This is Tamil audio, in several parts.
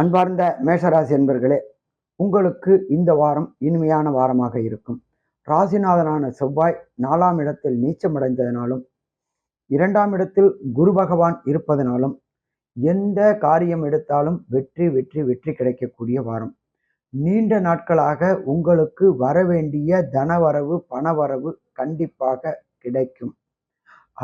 அன்பார்ந்த மேஷராசி என்பர்களே உங்களுக்கு இந்த வாரம் இனிமையான வாரமாக இருக்கும். ராசிநாதனான செவ்வாய் நாலாம் இடத்தில் நீச்சமடைந்ததினாலும் இரண்டாம் இடத்தில் குரு பகவான் இருப்பதனாலும் எந்த காரியம் எடுத்தாலும் வெற்றி வெற்றி வெற்றி கிடைக்கக்கூடிய வாரம். நீண்ட நாட்களாக உங்களுக்கு வரவேண்டிய தனவரவு பணவரவு கண்டிப்பாக கிடைக்கும்.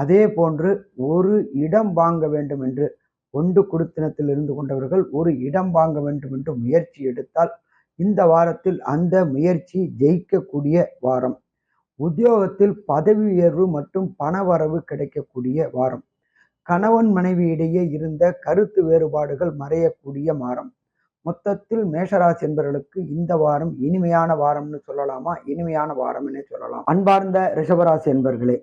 அதே போன்று ஒரு இடம் வாங்க வேண்டும் என்று ஒன்று குடுத்தனத்தில் இருந்து கொண்டவர்கள் ஒரு இடம் வாங்க வேண்டும் என்று முயற்சி எடுத்தால் இந்த வாரத்தில் அந்த முயற்சி ஜெயிக்கக்கூடிய வாரம். உத்தியோகத்தில் பதவி உயர்வு மற்றும் பணவரவு கிடைக்கக்கூடிய வாரம். கணவன் மனைவி இடையே இருந்த கருத்து வேறுபாடுகள் மறையக்கூடிய வாரம் மொத்தத்தில் மேஷராசி என்பவர்களுக்கு இந்த வாரம் இனிமையான வாரம்னு சொல்லலாமா? இனிமையான வாரம்னே சொல்லலாம். அன்பார்ந்த ரிஷபராசி என்பர்களே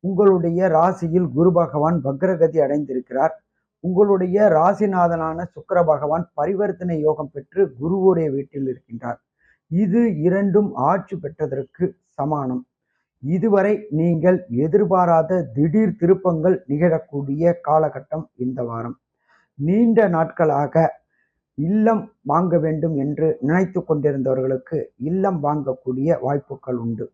உங்களுடைய ராசியில் குரு பகவான் வக்ரகதி அடைந்திருக்கிறார். உங்களுடைய ராசிநாதனான சுக்கர பகவான் பரிவர்த்தனை யோகம் பெற்று குருவுடைய வீட்டில் இருக்கின்றார். இது இரண்டும் ஆட்சி பெற்றதற்கு சமானம். இதுவரை நீங்கள் எதிர்பாராத திடீர் திருப்பங்கள் நிகழக்கூடிய காலகட்டம் இந்த வாரம். நீண்ட நாட்களாக இல்லம் வாங்க வேண்டும் என்று நினைத்து கொண்டிருந்தவர்களுக்கு இல்லம் வாங்கக்கூடிய வாய்ப்புகள் உண்டு.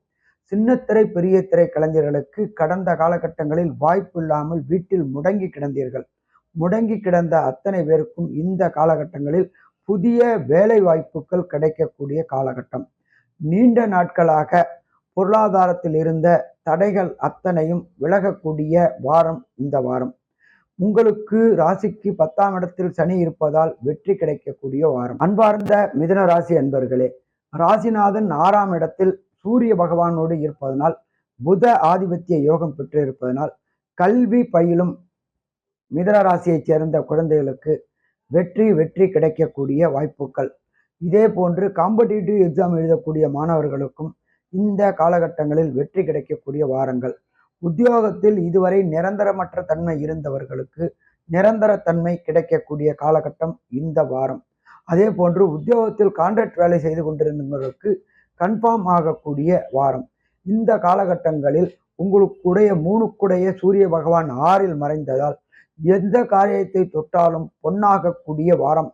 சின்னத்திரை பெரிய திரை கலைஞர்களுக்கு கடந்த காலகட்டங்களில் வாய்ப்பு இல்லாமல் வீட்டில் முடங்கி கிடந்தீர்கள். முடங்கி கிடந்த அத்தனை பேருக்கும் இந்த காலகட்டங்களில் புதிய வேலை வாய்ப்புகள் கிடைக்கக்கூடிய காலகட்டம். நீண்ட நாட்களாக பொருளாதாரத்தில் இருந்த தடைகள் அத்தனையும் விலகக்கூடிய வாரம் இந்த வாரம். உங்களுக்கு ராசிக்கு பத்தாம் இடத்தில் சனி இருப்பதால் வெற்றி கிடைக்கக்கூடிய வாரம். அன்பார்ந்த மிதன ராசி அன்பர்களே ராசிநாதன் ஆறாம் இடத்தில் சூரிய பகவானோடு இருப்பதனால் புத ஆதிபத்திய யோகம் பெற்று இருப்பதனால் கல்வி பயிலும் மிதனராசியைச் சேர்ந்த குழந்தைகளுக்கு வெற்றி வெற்றி கிடைக்கக்கூடிய வாய்ப்புகள். இதே போன்று காம்படிட்டிவ் எக்ஸாம் எழுதக்கூடிய மாணவர்களுக்கும் இந்த காலகட்டங்களில் வெற்றி கிடைக்கக்கூடிய வாரங்கள். உத்தியோகத்தில் இதுவரை நிரந்தரமற்ற தன்மை இருந்தவர்களுக்கு நிரந்தர தன்மை கிடைக்கக்கூடிய காலகட்டம் இந்த வாரம். அதே போன்று உத்தியோகத்தில் கான்ட்ராக்ட் வேலை செய்து கொண்டிருந்தவர்களுக்கு கன்ஃபார்ம் ஆகக்கூடிய வாரம். இந்த காலகட்டங்களில் உங்களுக்குடைய மூணுக்குடைய சூரிய பகவான் ஆறில் மறைந்ததால் எந்த காரியத்தை தொட்டாலும் பொன்னாகக்கூடிய வாரம்.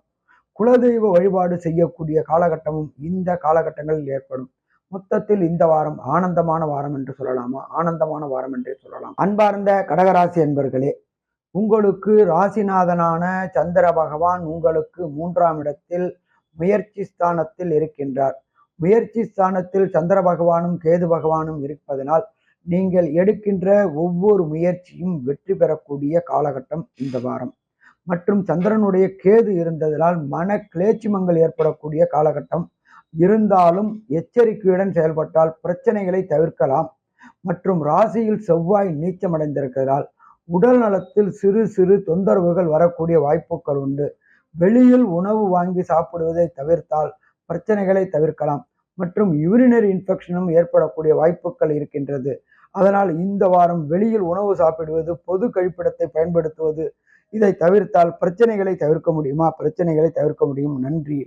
குலதெய்வ வழிபாடு செய்யக்கூடிய காலகட்டமும் இந்த காலகட்டங்களில் ஏற்படும். மொத்தத்தில் இந்த வாரம் ஆனந்தமான வாரம் என்று சொல்லலாமா? ஆனந்தமான வாரம் என்றே சொல்லலாம். அன்பார்ந்த கடகராசி என்பர்களே உங்களுக்கு ராசிநாதனான சந்திர பகவான் உங்களுக்கு மூன்றாம் இடத்தில் முயற்சி ஸ்தானத்தில் இருக்கின்றார். முயற்சி ஸ்தானத்தில் சந்திர பகவானும் கேது பகவானும் இருப்பதனால் நீங்கள் எடுக்கின்ற ஒவ்வொரு முயற்சியும் வெற்றி பெறக்கூடிய காலகட்டம் இந்த வாரம். மற்றும் சந்திரனுடைய கேது இருந்ததனால் மன கிளேச்சிமங்கள் ஏற்படக்கூடிய காலகட்டம். இருந்தாலும் எச்சரிக்கையுடன் செயல்பட்டால் பிரச்சனைகளை தவிர்க்கலாம். மற்றும் ராசியில் செவ்வாய் நீச்சமடைந்திருக்கிறதால் உடல் நலத்தில் சிறு சிறு தொந்தரவுகள் வரக்கூடிய வாய்ப்புகள் உண்டு. வெளியில் உணவு வாங்கி சாப்பிடுவதை தவிர்த்தால் பிரச்சனைகளை தவிர்க்கலாம். மற்றும் யூரினரி இன்ஃபெக்ஷனும் ஏற்படக்கூடிய வாய்ப்புகள் இருக்கின்றது. அதனால் இந்த வாரம் வெளியில் உணவு சாப்பிடுவது பொது கழிப்பிடத்தை பயன்படுத்துவது இதை தவிர்த்தால் பிரச்சனைகளை தவிர்க்க முடியுமா? பிரச்சனைகளை தவிர்க்க முடியும். நன்றி.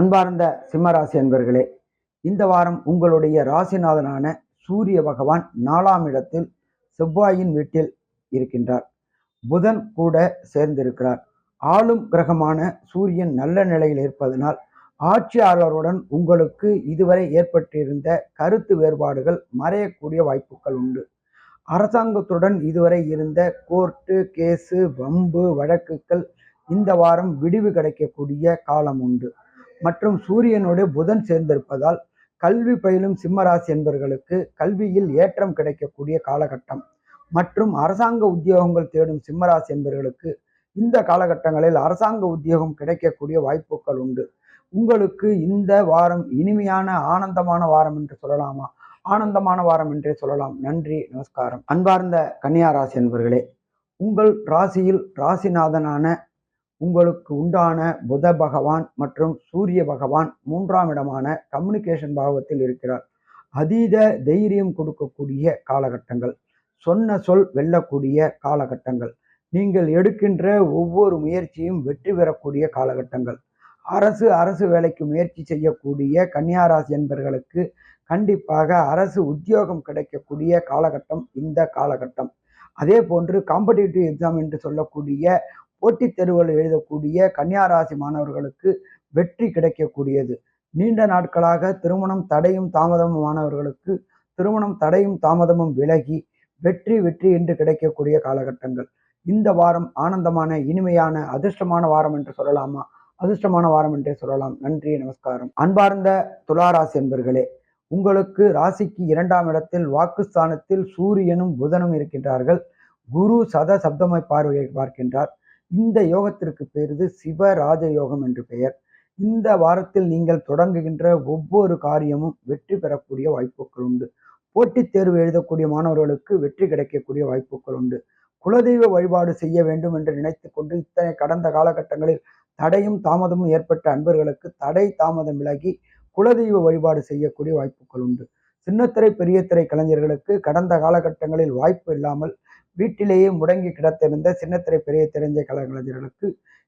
அன்பார்ந்த சிம்மராசி அன்பர்களே இந்த வாரம் உங்களுடைய ராசிநாதனான சூரிய பகவான் நாலாம் இடத்தில் செவ்வாயின் வீட்டில் இருக்கின்றார். புதன் கூட சேர்ந்திருக்கிறார். ஆளும் கிரகமான சூரியன் நல்ல நிலையில் இருப்பதனால் ஆட்சியாளருடன் உங்களுக்கு இதுவரை ஏற்பட்டிருந்த கருத்து வேறுபாடுகள் மறையக்கூடிய வாய்ப்புகள் உண்டு. அரசாங்கத்துடன் இதுவரை இருந்த கோர்ட்டு கேஸு வம்பு வழக்குகள் இந்த வாரம் விடிவு கிடைக்கக்கூடிய காலம் உண்டு. மற்றும் சூரியனுடைய புதன் சேர்ந்திருப்பதால் கல்வி பயிலும் சிம்மராசி என்பவர்களுக்கு கல்வியில் ஏற்றம் கிடைக்கக்கூடிய காலகட்டம். மற்றும் அரசாங்க உத்தியோகங்கள் தேடும் சிம்மராசி என்பவர்களுக்கு இந்த காலகட்டங்களில் அரசாங்க உத்தியோகம் கிடைக்கக்கூடிய வாய்ப்புகள் உண்டு. உங்களுக்கு இந்த வாரம் இனிமையான ஆனந்தமான வாரம் என்று சொல்லலாமா? ஆனந்தமான வாரம் என்றே சொல்லலாம். நன்றி நமஸ்காரம். அன்பார்ந்த கன்னியா ராசி என்பர்களே உங்கள் ராசியில் ராசிநாதனான உங்களுக்கு உண்டான புத பகவான் மற்றும் சூரிய பகவான் மூன்றாம் இடமான கம்யூனிகேஷன் பாகவத்தில் இருக்கிறார். அதீத தைரியம் கொடுக்கக்கூடிய காலகட்டங்கள் சொன்ன சொல் வெல்லக்கூடிய காலகட்டங்கள் நீங்கள் எடுக்கின்ற ஒவ்வொரு முயற்சியும் வெற்றி பெறக்கூடிய காலகட்டங்கள் அரசு அரசு வேலைக்கு முயற்சி செய்யக்கூடிய கன்னியாராசி என்பர்களுக்கு கண்டிப்பாக அரசு உத்தியோகம் கிடைக்கக்கூடிய காலகட்டம் இந்த காலகட்டம். அதே போன்று காம்படிட்டிவ் எக்ஸாம் என்று சொல்லக்கூடிய போட்டித் தேர்வுகள் எழுதக்கூடிய கன்னியாராசி மாணவர்களுக்கு வெற்றி கிடைக்கக்கூடியது. நீண்ட நாட்களாக திருமணம் தடையும் தாமதமும் மாணவர்களுக்கு திருமணம் தடையும் தாமதமும் விலகி வெற்றி வெற்றி என்று கிடைக்கக்கூடிய காலகட்டங்கள். இந்த வாரம் ஆனந்தமான இனிமையான அதிர்ஷ்டமான வாரம் என்று சொல்லலாமா? அதிர்ஷ்டமான வாரம் என்றே சொல்லலாம். நன்றி நமஸ்காரம். அன்பார்ந்த துளாராசி என்பர்களே உங்களுக்கு ராசிக்கு இரண்டாம் இடத்தில் வாக்குஸ்தானத்தில் சூரியனும் புதனும் இருக்கின்றார்கள். குரு சத சப்தமாய் பார்வையை பார்க்கின்றார். இந்த யோகத்திற்கு பெயர்து சிவ ராஜ யோகம் என்று பெயர். இந்த வாரத்தில் நீங்கள் தொடங்குகின்ற ஒவ்வொரு காரியமும் வெற்றி பெறக்கூடிய வாய்ப்புகள் உண்டு. போட்டித் தேர்வு எழுதக்கூடிய மாணவர்களுக்கு வெற்றி கிடைக்கக்கூடிய வாய்ப்புகள் உண்டு. குலதெய்வ வழிபாடு செய்ய வேண்டும் என்று நினைத்து கொண்டு இத்தனை கடந்த காலகட்டங்களில் தடையும் தாமதமும் ஏற்பட்ட அன்பர்களுக்கு தடை தாமதம் விலகி குலதெய்வ வழிபாடு செய்யக்கூடிய வாய்ப்புகள் உண்டு. சின்னத்திரை பெரிய திரை கலைஞர்களுக்கு கடந்த காலகட்டங்களில் வாய்ப்பு இல்லாமல் வீட்டிலேயே முடங்கி கிடத்திருந்த சின்னத்திரை பெரிய திரைஞ்ச கலைஞர்களுக்கு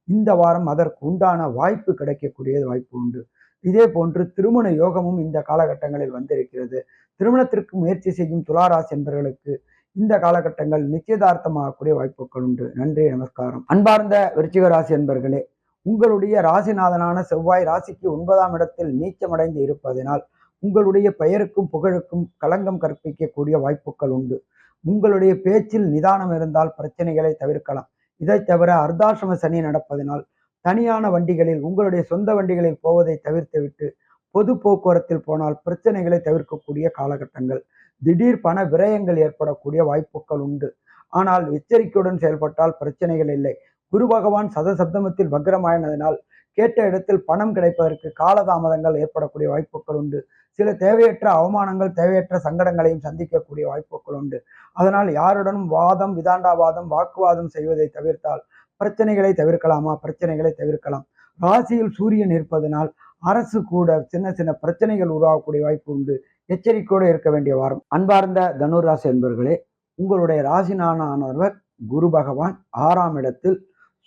இந்த வாரம் அதற்கு உண்டான வாய்ப்பு கிடைக்கக்கூடிய வாய்ப்பு உண்டு. இதே போன்று திருமண யோகமும் இந்த காலகட்டங்களில் வந்திருக்கிறது. திருமணத்திற்கு முயற்சி செய்யும் துளாராசி என்பவர்களுக்கு இந்த காலகட்டங்கள் நிச்சயதார்த்தமாகக்கூடிய வாய்ப்புகள் உண்டு. நன்றி நமஸ்காரம். அன்பார்ந்த விருச்சிக ராசி என்பர்களே உங்களுடைய ராசிநாதனான செவ்வாய் ராசிக்கு ஒன்பதாம் இடத்தில் நீச்சமடைந்து இருப்பதனால் உங்களுடைய பெயருக்கும் புகழுக்கும் களங்கம் கற்பிக்கக்கூடிய வாய்ப்புகள் உண்டு. உங்களுடைய பேச்சில் நிதானம் இருந்தால் பிரச்சனைகளை தவிர்க்கலாம். இதை தவிர அர்த்தாசிரம சனி நடப்பதனால் தனியான வண்டிகளில் உங்களுடைய சொந்த வண்டிகளில் போவதை தவிர்த்துவிட்டு பொது போக்குவரத்தில் போனால் பிரச்சனைகளை தவிர்க்கக்கூடிய காலகட்டங்கள். திடீர் பண விரயங்கள் ஏற்படக்கூடிய வாய்ப்புகள் உண்டு. ஆனால் எச்சரிக்கையுடன் செயல்பட்டால் பிரச்சனைகள் இல்லை. குரு பகவான் சதசப்தமத்தில் வக்ரமாயினதினால் கேட்ட இடத்தில் பணம் கிடைப்பதற்கு காலதாமதங்கள் ஏற்படக்கூடிய வாய்ப்புகள் உண்டு. சில தேவையற்ற அவமானங்கள் தேவையற்ற சங்கடங்களையும் சந்திக்கக்கூடிய வாய்ப்புகள் உண்டு. அதனால் யாருடனும் வாதம் விதாண்டாவாதம் வாக்குவாதம் செய்வதை தவிர்த்தால் பிரச்சனைகளை தவிர்க்கலாமா? பிரச்சனைகளை தவிர்க்கலாம். ராசியில் சூரியன் இருப்பதனால் அரசு கூட சின்ன சின்ன பிரச்சனைகள் உருவாகக்கூடிய வாய்ப்பு உண்டு. எச்சரிக்கையோடு இருக்க வேண்டிய வாரம். அன்பார்ந்த தனுராசி என்பர்களே உங்களுடைய ராசினானவர் குரு பகவான் ஆறாம் இடத்தில்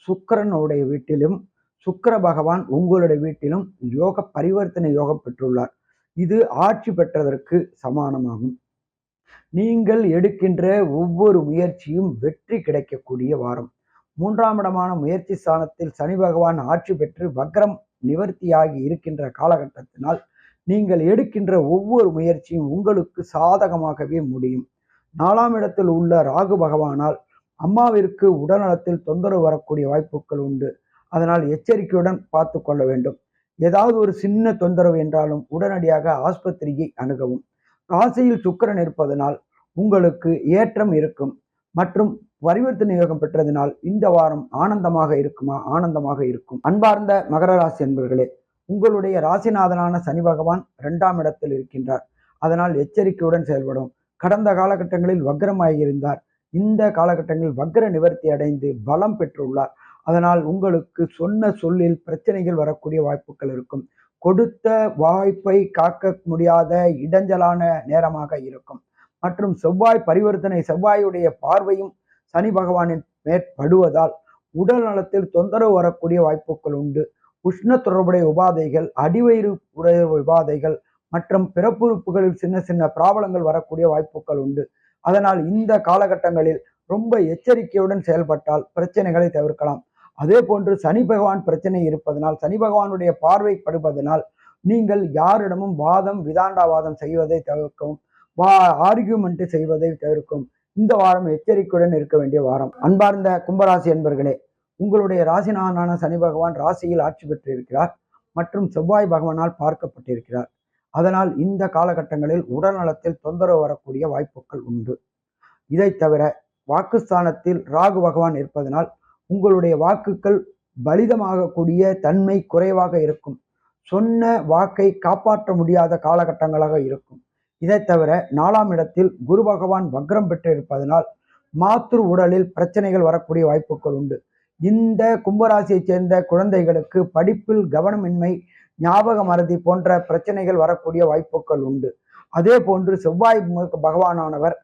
சுக்கரனுடைய வீட்டிலும் சுக்கர பகவான் உங்களுடைய வீட்டிலும் யோக பரிவர்த்தனை யோகம் பெற்றுள்ளார். இது ஆட்சி பெற்றதற்கு சமானமாகும். நீங்கள் எடுக்கின்ற ஒவ்வொரு முயற்சியும் வெற்றி கிடைக்கக்கூடிய வாரம். மூன்றாம் இடமான முயற்சி ஸ்தானத்தில் சனி பகவான் ஆட்சி பெற்று வக்ரம் நிவர்த்தியாகி இருக்கின்ற காலகட்டத்தினால் நீங்கள் எடுக்கின்ற ஒவ்வொரு முயற்சியும் உங்களுக்கு சாதகமாகவே முடியும். நாலாம் இடத்தில் உள்ள ராகு பகவானால் அம்மாவிற்கு உடல்நலத்தில் தொந்தரவு வரக்கூடிய வாய்ப்புகள் உண்டு. அதனால் எச்சரிக்கையுடன் பார்த்து கொள்ள வேண்டும். ஏதாவது ஒரு சின்ன தொந்தரவு என்றாலும் உடனடியாக ஆஸ்பத்திரியை அணுகவும். ராசியில் சுக்கரன் இருப்பதனால் உங்களுக்கு ஏற்றம் இருக்கும். மற்றும் பரிவர்த்தனை யோகம் பெற்றதினால் இந்த வாரம் ஆனந்தமாக இருக்குமா? ஆனந்தமாக இருக்கும். அன்பார்ந்த மகர ராசி என்பர்களே உங்களுடைய ராசிநாதனான சனி பகவான் இரண்டாம் இடத்தில் இருக்கின்றார். அதனால் எச்சரிக்கையுடன் செயல்படும். கடந்த காலகட்டங்களில் வக்ரமாகியிருந்தார் இந்த காலகட்டங்களில் வக்ர நிவர்த்தி அடைந்து பலம் பெற்றுள்ளார். அதனால் உங்களுக்கு சொன்ன சொல்லில் பிரச்சனைகள் வரக்கூடிய வாய்ப்புகள் இருக்கும். கொடுத்த வாய்ப்பை காக்க முடியாத இடைஞ்சலான நேரமாக இருக்கும். மற்றும் செவ்வாய் பரிவர்த்தனை செவ்வாயுடைய பார்வையும் சனி பகவானின் மேற்படுவதால் உடல் நலத்தில் தொந்தரவு வரக்கூடிய வாய்ப்புகள் உண்டு. உஷ்ண தொடர்புடைய உபாதைகள் அடிவயிறு உடைய உபாதைகள் மற்றும் பிறப்புறுப்புகளில் சின்ன சின்ன பிராபலங்கள் வரக்கூடிய வாய்ப்புகள் உண்டு. அதனால் இந்த காலகட்டங்களில் ரொம்ப எச்சரிக்கையுடன் செயல்பட்டால் பிரச்சனைகளை தவிர்க்கலாம். அதே போன்று சனி பகவான் பிரச்சனை இருப்பதனால் சனி பகவானுடைய பார்வை படுவதனால் நீங்கள் யாரிடமும் வாதம் விதாண்டாவாதம் செய்வதை தவிர்க்கவும் வா ஆர்கியூமெண்ட் செய்வதை தவிர்க்கும் இந்த வாரம் எச்சரிக்கையுடன் இருக்க வேண்டிய வாரம். அன்பார்ந்த கும்பராசி என்பர்களே உங்களுடைய ராசிநாதனான சனி பகவான் ராசியில் ஆட்சி பெற்றிருக்கிறார் மற்றும் செவ்வாய் பகவானால் பார்க்கப்பட்டிருக்கிறார். அதனால் இந்த காலகட்டங்களில் உடல்நலத்தில் தொந்தரவு வரக்கூடிய வாய்ப்புகள் உண்டு. இதை தவிர வாக்குஸ்தானத்தில் ராகு பகவான் இருப்பதனால் உங்களுடைய வாக்குகள் பலிதமாகக்கூடிய தன்மை குறைவாக இருக்கும். சொன்ன வாக்கை காப்பாற்ற முடியாத காலகட்டங்களாக இருக்கும். இதை தவிர நாலாம் இடத்தில் குரு பகவான் வக்ரம் பெற்றிருப்பதனால் மாத்ரு உடலில் பிரச்சனைகள் வரக்கூடிய வாய்ப்புகள் உண்டு. இந்த கும்பராசியைச் சேர்ந்த குழந்தைகளுக்கு படிப்பில் கவனமின்மை ஞாபக மறதி போன்ற பிரச்சனைகள் வரக்கூடிய வாய்ப்புகள் உண்டு. அதே போன்று செவ்வாய் பகவானானவர்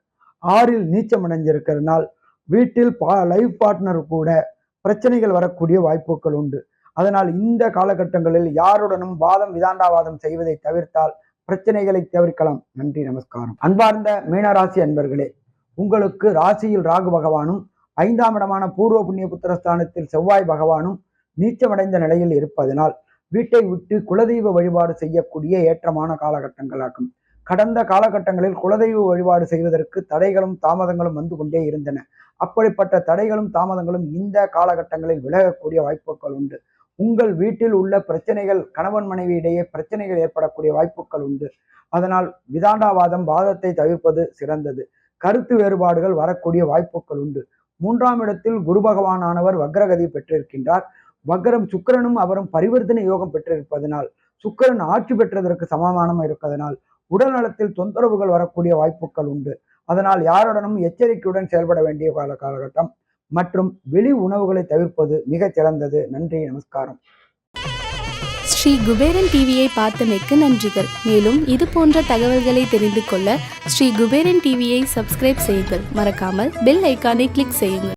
ஆறில் நீச்சம் அடைஞ்சிருக்கிறதுனால் வீட்டில் பா லைஃப் பார்ட்னர் கூட பிரச்சனைகள் வரக்கூடிய வாய்ப்புகள் உண்டு. அதனால் இந்த காலகட்டங்களில் யாருடனும் வாதம் விதாண்டாவாதம் செய்வதை தவிர்த்தால் பிரச்சனைகளை தவிர்க்கலாம். நன்றி நமஸ்காரம். அன்பார்ந்த மீனராசி அன்பர்களே உங்களுக்கு ராசியில் ராகு பகவானும் ஐந்தாம் இடமான பூர்வ புண்ணிய புத்திரஸ்தானத்தில் செவ்வாய் பகவானும் நீச்சமடைந்த நிலையில் இருப்பதனால் வீட்டை விட்டு குலதெய்வ வழிபாடு செய்யக்கூடிய ஏற்றமான காலகட்டங்களாகும். கடந்த காலகட்டங்களில் குலதெய்வ வழிபாடு செய்வதற்கு தடைகளும் தாமதங்களும் வந்து கொண்டே இருந்தன. அப்படிப்பட்ட தடைகளும் தாமதங்களும் இந்த காலகட்டங்களில் விலகக்கூடிய வாய்ப்புகள் உண்டு. உங்கள் வீட்டில் உள்ள பிரச்சனைகள் கணவன் மனைவி இடையே பிரச்சனைகள் ஏற்படக்கூடிய வாய்ப்புகள் உண்டு. அதனால் விதாண்டாவாதம் வாதத்தை தவிர்ப்பது சிறந்தது. கருத்து வேறுபாடுகள் வரக்கூடிய வாய்ப்புகள் உண்டு. மூன்றாம் இடத்தில் குரு பகவானானவர் வக்ரகதி பெற்றிருக்கின்றார். வக்கரம் சுக்கிரனும் அவரும் பரிவர்த்தனை யோகம் பெற்றிருப்பதனால் சுக்கிரன் ஆட்சி பெற்றதற்கு சமமானம் இருப்பதனால் உடல் நலத்தில் தொந்தரவுகள் வரக்கூடிய வாய்ப்புகள் உண்டு. அதனால் யாருடனும் எச்சரிக்கையுடன் செயல்பட வேண்டிய கால காலகட்டம் மற்றும் வெளி உணவுகளை தவிர்ப்பது மிகச் சிறந்தது. நன்றி நமஸ்காரம். ஸ்ரீ குபேரன் டிவியை பார்த்தமைக்கு நன்றிகள். மேலும் இது போன்ற தகவல்களை தெரிந்து கொள்ள ஸ்ரீ குபேரன் டிவியை சப்ஸ்கிரைப் செய்யுங்கள். மறக்காமல் பெல் ஐக்கானை கிளிக் செய்யுங்கள்.